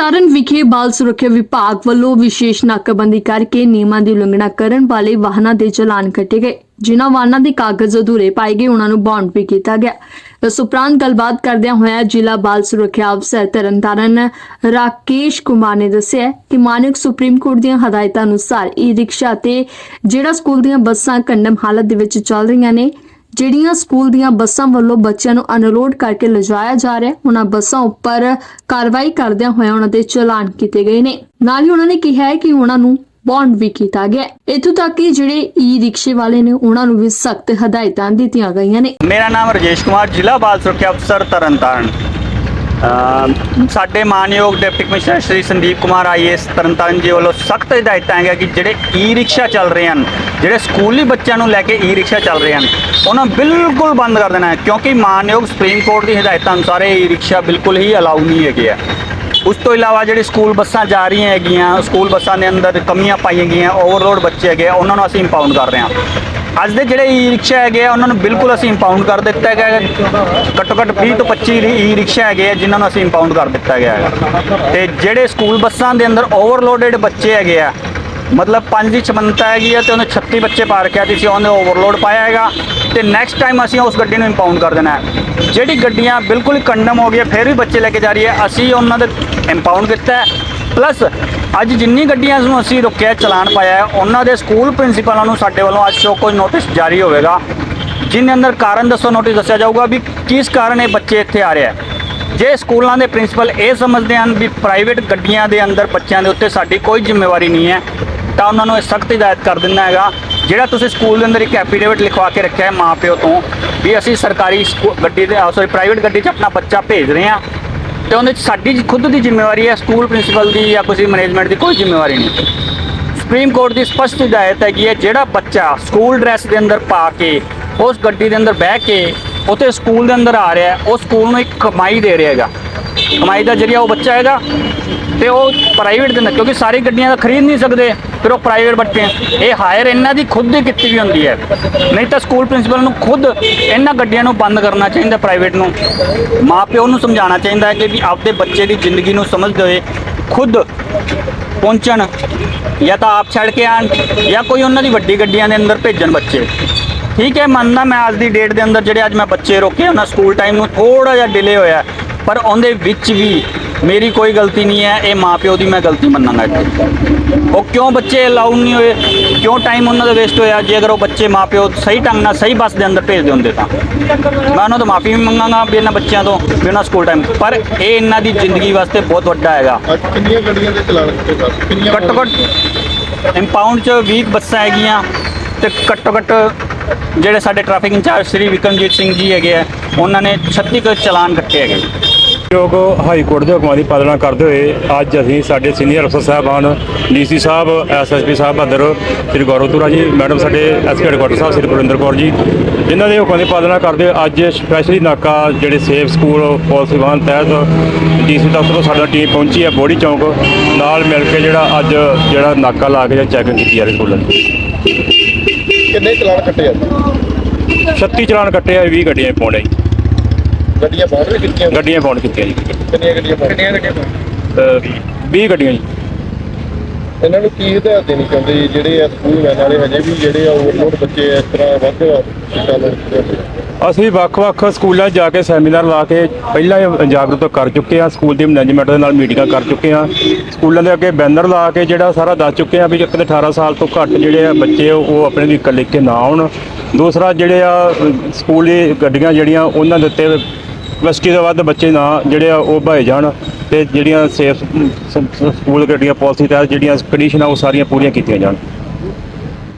ਤਰਨਤਾਰਨ ਵਿਖੇ ਬਾਲ ਸੁਰੱਖਿਆ ਵਿਭਾਗ ਵੱਲੋਂ ਵਿਸ਼ੇਸ਼ ਨਾਕਾਬੰਦੀ ਕਰਕੇ ਨਿਯਮਾਂ ਦੀ ਉਲੰਘਣਾ ਕਰਨ ਵਾਲੇ ਵਾਹਨਾਂ ਦੇ ਚਲਾਨ ਕੱਟੇ ਗਏ। ਜਿਨ੍ਹਾਂ ਵਾਹਨਾਂ ਦੇ ਕਾਗਜ਼ ਅਧੂਰੇ ਪਾਏ ਗਏ ਉਹਨਾਂ ਨੂੰ ਬੌਂਡ ਵੀ ਕੀਤਾ ਗਿਆ। ਇਸ ਉਪਰੰਤ ਗੱਲਬਾਤ ਕਰਦਿਆਂ ਹੋਇਆ ਜ਼ਿਲ੍ਹਾ ਬਾਲ ਸੁਰੱਖਿਆ ਅਫਸਰ ਤਰਨਤਾਰਨ ਰਾਕੇਸ਼ ਕੁਮਾਰ ਨੇ ਦੱਸਿਆ ਕਿ ਮਾਨਕ ਸੁਪਰੀਮ ਕੋਰਟ ਦੀਆਂ ਹਦਾਇਤਾਂ ਅਨੁਸਾਰ ਈ ਰਿਕਸ਼ਾ ਤੇ ਜਿਹੜਾ ਸਕੂਲ ਦੀਆਂ ਬੱਸਾਂ ਕੰਡਮ ਹਾਲਤ ਦੇ ਵਿੱਚ ਚੱਲ ਰਹੀਆਂ ਨੇ ਜਿਹੜੀਆਂ ਸਕੂਲ ਦੀਆਂ ਬੱਸਾਂ ਵੱਲੋਂ ਬੱਚਿਆਂ ਨੂੰ ਅਨਲੋਡ ਕਰਕੇ ਲਿਜਾਇਆ ਜਾ ਰਿਹਾ ਉਹਨਾਂ ਬੱਸਾਂ ਉੱਪਰ ਕਾਰਵਾਈ ਕਰਦਿਆਂ ਹੋਇਆਂ ਉਹਨਾਂ ਦੇ ਚਲਾਨ ਕੀਤੇ ਗਏ ਨੇ। ਨਾਲ ਹੀ ਉਹਨਾਂ ਨੇ ਕਿਹਾ ਹੈ ਕਿ ਉਹਨਾਂ ਨੂੰ ਬੌਂਡ ਵੀ ਕੀਤਾ ਗਿਆ ਹੈ। ਇੱਥੋਂ ਤੱਕ ਕਿ ਜਿਹੜੇ ਈ ਰਿਕਸ਼ੇ ਵਾਲੇ ਨੇ, ਉਹਨਾਂ ਨੂੰ ਵੀ ਸਖਤ ਹਦਾਇਤਾਂ ਦਿੱਤੀਆਂ ਗਈਆਂ ਨੇ। ਮੇਰਾ ਨਾਮ ਰਜੇਸ਼ ਕੁਮਾਰ, ਜ਼ਿਲ੍ਹਾ ਬਾਲ ਸੁਰੱਖਿਆ ਅਫਸਰ ਤਰਨਤਾਰਨ। ਸਾਡੇ ਮਾਨਯੋਗ deputy commissioner Shri Sandeep Kumar IAS Tarn Taran ji ਵੱਲੋਂ ਸਖਤ ਹਦਾਇਤਾਂ ਹੈਗਾ ਕਿ ਜਿਹੜੇ ਈ ਰਿਕਸ਼ਾ ਚੱਲ ਰਹੇ ਹਨ ਜਿਹੜੇ ਸਕੂਲੀ ਬੱਚਿਆਂ ਨੂੰ ਲੈ ਕੇ ਈ ਰਿਕਸ਼ਾ ਚੱਲ ਰਹੇ ਹਨ ਉਹਨਾਂ ਬਿਲਕੁਲ ਬੰਦ ਕਰ ਦੇਣਾ ਹੈ ਕਿਉਂਕਿ ਮਾਨਯੋਗ ਸੁਪਰੀਮ ਕੋਰਟ ਦੀ ਹਦਾਇਤਾਂ ਅਨੁਸਾਰ ਇਹ ਈ ਰਿਕਸ਼ਾ ਬਿਲਕੁਲ ਹੀ ਅਲਾਉ ਨਹੀਂ ਹੈਗੇ ਆ। ਉਸ ਤੋਂ ਇਲਾਵਾ ਜਿਹੜੀ ਸਕੂਲ ਬੱਸਾਂ ਜਾ ਰਹੀਆਂ ਹੈਗੀਆਂ ਸਕੂਲ ਬੱਸਾਂ ਦੇ ਅੰਦਰ ਕਮੀਆਂ ਪਾਈਆਂ ਗਈਆਂ ਓਵਰਲੋਡ ਬੱਚੇ ਹੈਗੇ ਆ, ਉਹਨਾਂ ਨੂੰ ਅਸੀਂ ਇੰਪਾਊਂਡ ਕਰ ਰਹੇ ਹਾਂ। ਅੱਜ ਦੇ ਜਿਹੜੇ ਈ ਰਿਕਸ਼ਾ ਹੈਗੇ ਆ, ਉਹਨਾਂ ਨੂੰ ਬਿਲਕੁਲ ਅਸੀਂ ਇੰਪਾਊਂਡ ਕਰ ਦਿੱਤਾ ਗਿਆ ਹੈਗਾ। ਘੱਟੋ ਘੱਟ 20 ਤੋਂ 25 ਈ ਰਿਕਸ਼ਾ ਹੈਗੇ ਆ, ਜਿਨ੍ਹਾਂ ਨੂੰ ਅਸੀਂ ਇੰਪਾਊਂਡ ਕਰ ਦਿੱਤਾ ਗਿਆ ਹੈਗਾ। ਤੇ ਜਿਹੜੇ ਸਕੂਲ ਬੱਸਾਂ ਦੇ ਅੰਦਰ ਓਵਰਲੋਡਡ ਬੱਚੇ ਹੈਗੇ ਆ, ਮਤਲਬ ਪੰਜ ਦੀ ਛਮੰਤਾ ਹੈਗੀ ਆ ਤੇ ਉਹਨੇ 36 ਬੱਚੇ ਪਾਰ ਰੱਖਿਆ ਤੇ ਅਸੀਂ ਉਹਨੇ ਓਵਰਲੋਡ ਪਾਇਆ ਹੈਗਾ। ਤੇ ਨੈਕਸਟ ਟਾਈਮ ਅਸੀਂ ਉਸ ਗੱਡੀ ਨੂੰ ਇੰਪਾਊਂਡ ਕਰ ਦੇਣਾ ਹੈ। ਜਿਹੜੀ ਗੱਡੀਆਂ ਬਿਲਕੁਲ ਹੀ ਕੰਡਮ ਹੋ ਗਈਆਂ, ਫਿਰ ਵੀ ਬੱਚੇ ਲੈ ਕੇ ਜਾ ਰਹੀ ਹੈ। ਅਸੀਂ ਉਹਨਾਂ ਦੇ ਇੰਪਾਊਂਡ ਕੀਤਾ ਪਲੱਸ ਅੱਜ ਜਿੰਨੀ ਗੱਡੀਆਂ ਨੂੰ ਅਸੀਂ ਰੁਕਿਆ, ਚਲਾਨ ਪਾਇਆ ਉਹਨਾਂ ਦੇ ਸਕੂਲ ਪ੍ਰਿੰਸੀਪਲਾਂ ਨੂੰ ਸਾਡੇ ਵੱਲੋਂ ਅੱਜ ਸ਼ੋ ਕੋਈ ਨੋਟਿਸ ਜਾਰੀ ਹੋਵੇਗਾ। ਜਿਨ ਅੰਦਰ ਕਾਰਨ ਦੱਸੋ ਨੋਟਿਸ ਦੱਸਿਆ ਜਾਊਗਾ ਵੀ ਕਿਸ ਕਾਰਨ ਇਹ ਬੱਚੇ ਇੱਥੇ ਆ ਰਹੇ ਆ ਜੇ ਸਕੂਲਾਂ ਦੇ ਪ੍ਰਿੰਸੀਪਲ ਇਹ ਸਮਝਦੇ ਹਨ ਵੀ ਪ੍ਰਾਈਵੇਟ ਗੱਡੀਆਂ ਦੇ ਅੰਦਰ ਬੱਚਿਆਂ ਦੇ ਉੱਤੇ ਸਾਡੀ ਕੋਈ ਜ਼ਿੰਮੇਵਾਰੀ ਨਹੀਂ ਹੈ, ਤਾਂ ਉਹਨਾਂ ਨੂੰ ਇਹ ਸਖਤ ਹਦਾਇਤ ਕਰ ਦਿੰਦਾ ਹੈਗਾ। ਜਿਹੜਾ ਤੁਸੀਂ ਸਕੂਲ ਦੇ ਅੰਦਰ ਇੱਕ ਐਫੀਡੇਵਿਟ ਲਿਖਵਾ ਕੇ ਰੱਖਿਆ ਹੈ ਮਾਪਿਓ ਤੋਂ, ਵੀ ਅਸੀਂ ਸਰਕਾਰੀ ਸਕੂ- ਗੱਡੀ ਦੇ ਸੌਰੀ ਪ੍ਰਾਈਵੇਟ ਗੱਡੀ 'ਚ ਆਪਣਾ ਬੱਚਾ ਭੇਜ ਰਹੇ ਹਾਂ। ਤੇ ਉਹਦੇ 'ਚ ਸਾਡੀ ਖੁਦ ਦੀ ਜ਼ਿੰਮੇਵਾਰੀ ਹੈ ਸਕੂਲ ਪ੍ਰਿੰਸੀਪਲ ਦੀ ਜਾਂ ਕਿਸੇ ਮੈਨੇਜਮੈਂਟ ਦੀ ਕੋਈ ਜ਼ਿੰਮੇਵਾਰੀ ਨਹੀਂ। ਸੁਪਰੀਮ ਕੋਰਟ ਦੀ ਸਪਸ਼ਟ ਹਦਾਇਤ ਹੈਗੀ ਹੈ, ਜਿਹੜਾ ਬੱਚਾ ਸਕੂਲ ਡਰੈਸ ਦੇ ਅੰਦਰ ਪਾ ਕੇ, ਉਸ ਗੱਡੀ ਦੇ ਅੰਦਰ ਬਹਿ ਕੇ ਉਤੇ ਸਕੂਲ ਦੇ ਅੰਦਰ ਆ ਰਿਹਾ ਉਹ ਸਕੂਲ ਨੂੰ ਇੱਕ ਕਮਾਈ ਦੇ ਰਿਹਾ ਹੈਗਾ। ਕਮਾਈ ਦਾ ਜਰੀਆ ਉਹ ਬੱਚਾ ਹੈਗਾ ਤੇ ਉਹ ਪ੍ਰਾਈਵੇਟ ਦੇ ਅੰਦਰ, ਕਿਉਂਕਿ ਸਾਰੀ ਗੱਡੀਆਂ ਤਾਂ ਖਰੀਦ ਨਹੀਂ ਸਕਦੇ। ਫਿਰ ਉਹ ਪ੍ਰਾਈਵੇਟ ਬੱਚੇ ਹੈ। ਇਹ ਹਾਇਰ ਇਹਨਾਂ ਦੀ ਖੁਦ ਦੀ ਕੀਤੀ ਵੀ ਹੁੰਦੀ ਹੈ। ਨਹੀਂ ਤਾਂ ਸਕੂਲ ਪ੍ਰਿੰਸੀਪਲ ਨੂੰ ਖੁਦ ਇਹਨਾਂ ਗੱਡੀਆਂ ਨੂੰ ਬੰਦ ਕਰਨਾ ਚਾਹੀਦਾ ਪ੍ਰਾਈਵੇਟ ਨੂੰ। ਮਾਪਿਓ ਨੂੰ ਸਮਝਾਉਣਾ ਚਾਹੀਦਾ ਹੈ ਕਿ ਵੀ ਆਪਦੇ ਬੱਚੇ ਦੀ ਜ਼ਿੰਦਗੀ ਨੂੰ ਸਮਝਦੇ ਹੋਏ ਖੁਦ ਪਹੁੰਚਣ ਜਾਂ ਤਾਂ ਆਪ ਛੱਡ ਕੇ ਆਣ ਜਾਂ ਕੋਈ ਉਹਨਾਂ ਦੀ ਵੱਡੀ ਗੱਡੀਆਂ ਦੇ ਅੰਦਰ ਭੇਜਣ ਬੱਚੇ। ਠੀਕ ਹੈ, ਮੰਨਦਾ ਮੈਂ ਅੱਜ ਦੀ ਡੇਟ ਦੇ ਅੰਦਰ ਜਿਹੜੇ ਅੱਜ ਮੈਂ ਬੱਚੇ ਰੋਕੇ ਉਹਨਾਂ ਸਕੂਲ ਟਾਈਮ ਨੂੰ ਥੋੜਾ ਜਿਹਾ ਡਿਲੇ ਹੋਇਆ ਪਰ ਉਹਦੇ ਵਿੱਚ ਵੀ ਮੇਰੀ ਕੋਈ ਗਲਤੀ ਨਹੀਂ ਹੈ, ਇਹ ਮਾਪਿਓ ਦੀ ਮੈਂ ਗਲਤੀ ਮੰਨਾਂਗਾ ਉਹ ਕਿਉਂ ਬੱਚੇ ਅਲਾਉ ਨਹੀਂ ਹੋਏ? ਕਿਉਂ ਟਾਈਮ ਉਹਨਾਂ ਦਾ ਵੇਸਟ ਹੋਇਆ? ਜੇ ਅਗਰ ਉਹ ਬੱਚੇ ਮਾਪਿਓ ਸਹੀ ਢੰਗ ਨਾਲ ਸਹੀ ਬੱਸ ਦੇ ਅੰਦਰ ਭੇਜਦੇ ਹੁੰਦੇ ਤਾਂ। ਮੈਂ ਉਹਨਾਂ ਤੋਂ ਮਾਫੀ ਵੀ ਮੰਗਾਂਗਾ ਵੀ ਇਹਨਾਂ ਬੱਚਿਆਂ ਤੋਂ ਵੀ ਉਹਨਾਂ ਸਕੂਲ ਟਾਈਮ ਪਰ ਇਹ ਇਹਨਾਂ ਦੀ ਜ਼ਿੰਦਗੀ ਵਾਸਤੇ ਬਹੁਤ ਵੱਡਾ ਹੈਗਾ। ਅੱਜ ਕਿੰਨੀਆਂ ਗੱਡੀਆਂ ਦੇ ਚਲਾਨ ਕੀਤੇ ਸਰ ਕਿੰਨੀਆਂ ਘੱਟੋ ਘੱਟ ਇੰਪਾਊਂਡ ਚ 20 ਬੱਸਾਂ ਹੈਗੀਆਂ ਤੇ ਘੱਟੋ ਘੱਟ ਜਿਹੜੇ ਸਾਡੇ ਟ੍ਰੈਫਿਕ ਇੰਚਾਰਜ ਸ੍ਰੀ ਵਿਕਰਮਜੀਤ ਸਿੰਘ ਜੀ ਹੈਗੇ ਆ ਉਹਨਾਂ ਨੇ 36 ਕੁ ਚਲਾਨ ਕੱਟੇ ਹੈਗੇ। ਯੋਗ ਹਾਈ ਕੋਰਟ ਦੇ ਹੁਕਮਾਂ ਦੀ ਪਾਲਣਾ ਕਰਦੇ ਹੋਏ ਅੱਜ ਅਸੀਂ ਸਾਡੇ ਸੀਨੀਅਰ ਅਫਸਰ ਸਾਹਿਬਾਨ ਡੀਸੀ ਸਾਹਿਬ ਐਸਐਸਪੀ ਸਾਹਿਬ ਬਹਾਦਰ ਸ੍ਰੀ ਗੌਰਵ ਤੁਰਾ ਜੀ ਮੈਡਮ ਸਾਡੇ ਐਸਪੀ ਹੈਡਕੁਆਟਰ ਸਾਹਿਬ ਸ੍ਰੀ ਬਰਿੰਦਰ ਕੌਰ ਜੀ ਜਿਨ੍ਹਾਂ ਦੇ ਹੁਕਮਾਂ ਦੀ ਪਾਲਣਾ ਕਰਦੇ ਹੋਏ ਅੱਜ ਸਪੈਸ਼ਲੀ ਨਾਕਾ ਜਿਹੜੇ ਸੇਫ ਸਕੂਲ ਪਾਲਿਸੀ ਵਾਹਨ ਤਹਿਤ ਡੀਸੀ ਦਫ਼ਤਰ ਤੋਂ ਸਾਡਾ ਟੀਮ ਪਹੁੰਚੀ ਹੈ ਬੋੜੀ ਚੌਂਕ ਨਾਲ ਮਿਲ ਕੇ ਜਿਹੜਾ ਅੱਜ ਜਿਹੜਾ ਨਾਕਾ ਲਾ ਕੇ ਚੈਕਿੰਗ ਕੀਤੀ ਜਾ ਰਹੀ ਸਕੂਲਾਂ ਦੀ ਕਿੰਨੇ ਚਲਾਨ ਕੱਟੇ ਅੱਜ 36 ਚਲਾਨ ਕੱਟੇ ਆ 20 ਗੱਡੀਆਂ ਪਾਉਂਦੇ ਜੀ। ਗੱਡੀਆਂ ਬਾਹਰ ਵੀ ਕੀਤੀਆਂ? ਗੱਡੀਆਂ ਪਾਉਣ ਕੀਤੀਆਂ ਜੀ। ਕਿੰਨੀਆਂ ਗੱਡੀਆਂ ਬਾਹਰ ਕਿੰਨੀਆਂ ਗੱਡੀਆਂ ਅਹ 20 ਗੱਡੀਆਂ ਜੀ। ਇਹਨਾਂ ਨੂੰ ਕੀ ਹਦਾਇਤ ਦੇਣੀ ਚਾਹੁੰਦੇ ਜੀ? ਜਿਹੜੇ ਆ ਸਕੂਲ ਵੈਨ ਵਾਲੇ ਹਜੇ ਵੀ ਜਿਹੜੇ ਆ ਓਵਰਲੋਡ ਬੱਚੇ ਇਸ ਤਰ੍ਹਾਂ ਵੱਧ ਲੈਂਦੇ ਅਸੀਂ ਵੱਖ-ਵੱਖ ਸਕੂਲਾਂ ਜਾ ਕੇ ਸੈਮੀਨਾਰ ਲਾ ਕੇ ਪਹਿਲਾਂ ਹੀ ਜਾਗਰੂਕ ਕਰ ਚੁੱਕੇ ਹਾਂ। ਸਕੂਲ ਦੀ ਮੈਨੇਜਮੈਂਟ ਦੇ ਨਾਲ ਮੀਟਿੰਗਾਂ ਕਰ ਚੁੱਕੇ ਹਾਂ। ਸਕੂਲਾਂ ਦੇ ਅੱਗੇ ਬੈਨਰ ਲਾ ਕੇ ਜਿਹੜਾ ਸਾਰਾ ਦੱਸ ਚੁੱਕੇ ਹਾਂ ਵੀ ਇੱਕ ਤੇ 18 ਸਾਲ ਤੋਂ ਘੱਟ ਜਿਹੜੇ ਆ ਬੱਚੇ ਉਹ ਆਪਣੇ ਵਹੀਕਲ ਲੈ ਕੇ ਨਾ ਆਉਣ। ਦੂਸਰਾ ਜਿਹੜੇ ਆ ਸਕੂਲੀ ਗੱਡੀਆਂ ਜਿਹੜੀਆਂ ਉਹਨਾਂ ਦੇ ਉੱਤੇ ਕਪੈਸਿਟੀ ਤੋਂ ਵੱਧ ਬੱਚੇ ਨਾ ਜਿਹੜੇ ਆ ਉਹ ਭਾਏ ਜਾਣ ਤੇ ਜਿਹੜੀਆਂ ਸੇਫ ਸਕੂਲ ਗੱਡੀਆਂ ਪਾਲਿਸੀ ਤਹਿਤ ਜਿਹੜੀਆਂ ਕੰਡੀਸ਼ਨਾਂ ਉਹ ਸਾਰੀਆਂ ਪੂਰੀਆਂ ਕੀਤੀਆਂ ਜਾਣ।